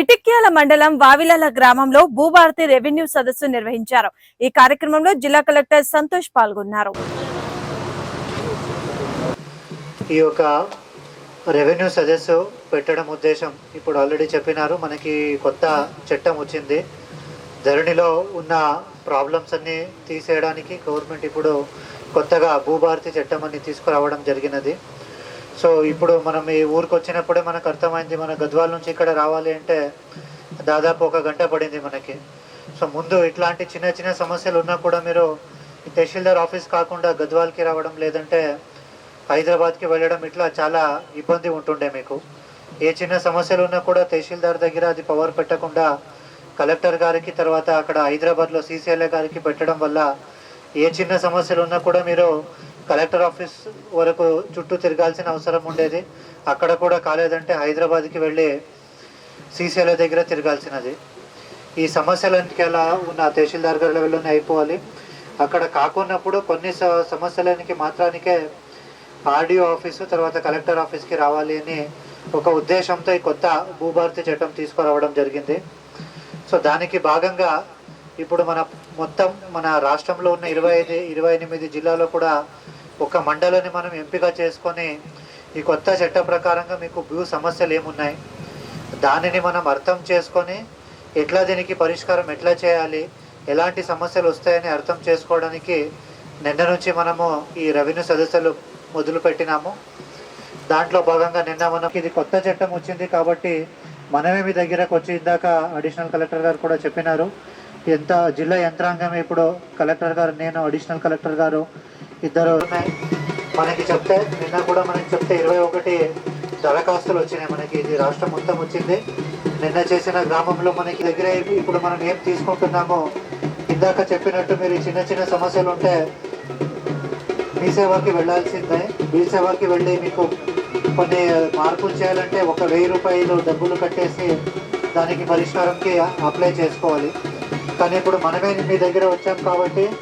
ఇటిక్యాల మండలం వావిలాల గ్రామంలో భూభారతి రెవెన్యూ సదస్సు నిర్వహించారు. ఈ కార్యక్రమంలో జిల్లా కలెక్టర్ సంతోష్ పాల్గొన్నారు. ఈ యొక్క రెవెన్యూ సదస్సు పెట్టడం ఉద్దేశం ఇప్పుడు ఆల్రెడీ చెప్పినారు. మనకి కొత్త చట్టం వచ్చింది. ధరణిలో ఉన్న ప్రాబ్లమ్స్ అన్నీ తీసేయడానికి గవర్నమెంట్ ఇప్పుడు కొత్తగా భూభారతి చట్టం అని తీసుకురావడం జరిగినది. సో ఇప్పుడు మనం ఈ ఊరికి వచ్చినప్పుడే మనకు అర్థమైంది మన గద్వాల నుంచి ఇక్కడ రావాలి అంటే దాదాపు ఒక గంట పడింది మనకి. సో ముందు ఇట్లాంటి చిన్న చిన్న సమస్యలు ఉన్నా కూడా మీరు తహసీల్దార్ ఆఫీస్ కాకుండా గద్వాల్కి రావడం లేదంటే హైదరాబాద్కి వెళ్ళడం ఇట్లా చాలా ఇబ్బంది ఉంటుండే మీకు. ఏ చిన్న సమస్యలు ఉన్నా కూడా తహసీల్దార్ దగ్గర అది పవర్ పెట్టకుండా కలెక్టర్ గారికి తర్వాత అక్కడ హైదరాబాద్లో సీసీఎల్ఏ గారికి పెట్టడం వల్ల ఏ చిన్న సమస్యలు ఉన్నా కూడా మీరు కలెక్టర్ ఆఫీస్ వరకు చుట్టూ తిరగాల్సిన అవసరం ఉండేది. అక్కడ కూడా కాలేదంటే హైదరాబాద్కి వెళ్ళి సీసీల దగ్గర తిరగాల్సినది. ఈ సమస్యలకి ఎలా ఉన్న తహసీల్దార్ గారి లెవెల్లోనే అయిపోవాలి. అక్కడ కాకున్నప్పుడు కొన్ని సమస్యలకి మాత్రానికే ఆర్డీఓ ఆఫీసు తర్వాత కలెక్టర్ ఆఫీస్కి రావాలి అని ఒక ఉద్దేశంతో ఈ కొత్త భూభారతి చట్టం తీసుకురావడం జరిగింది. సో దానికి భాగంగా ఇప్పుడు మన మొత్తం మన రాష్ట్రంలో ఉన్న ఇరవై ఐదు ఇరవై ఎనిమిది జిల్లాలో కూడా ఒక మండలాన్ని మనం ఎంపిక చేసుకొని ఈ కొత్త చట్ట ప్రకారంగా మీకు భూ సమస్యలు ఏమున్నాయి? దానిని మనం అర్థం చేసుకొని ఎట్లా దీనికి పరిష్కారం ఎట్లా చేయాలి? ఎలాంటి సమస్యలు వస్తాయని అర్థం చేసుకోవడానికి నిన్న నుంచి మనము ఈ రెవెన్యూ సదస్సులు మొదలుపెట్టినాము. దాంట్లో భాగంగా నిన్న మనకి ఇది కొత్త చట్టం వచ్చింది కాబట్టి మనమే మీ దగ్గరకు వచ్చి ఇందాక అడిషనల్ కలెక్టర్ గారు కూడా చెప్పినారు. ఎంత జిల్లా యంత్రాంగం ఇప్పుడు కలెక్టర్ గారు నేను అడిషనల్ కలెక్టర్ గారు ఇద్దరు ఉన్నాయి. మనకి చెప్తే నిన్న కూడా మనకి చెప్తే ఇరవై ఒకటి దరఖాస్తులు వచ్చినాయి మనకి. ఇది రాష్ట్రం మొత్తం వచ్చింది. నిన్న చేసిన గ్రామంలో మనకి దగ్గర ఇప్పుడు మనం ఏం తీసుకుంటున్నామో ఇందాక చెప్పినట్టు మీరు చిన్న చిన్న సమస్యలు ఉంటే మీ సేవకి వెళ్ళాల్సిందే. మీ సేవకి వెళ్ళి మీకు కొన్ని మార్పులు చేయాలంటే ఒక వెయ్యి రూపాయలు డబ్బులు కట్టేసి దానికి పరిష్కారంకి అప్లై చేసుకోవాలి. కానీ ఇప్పుడు మనమే మీ దగ్గర వచ్చాం కాబట్టి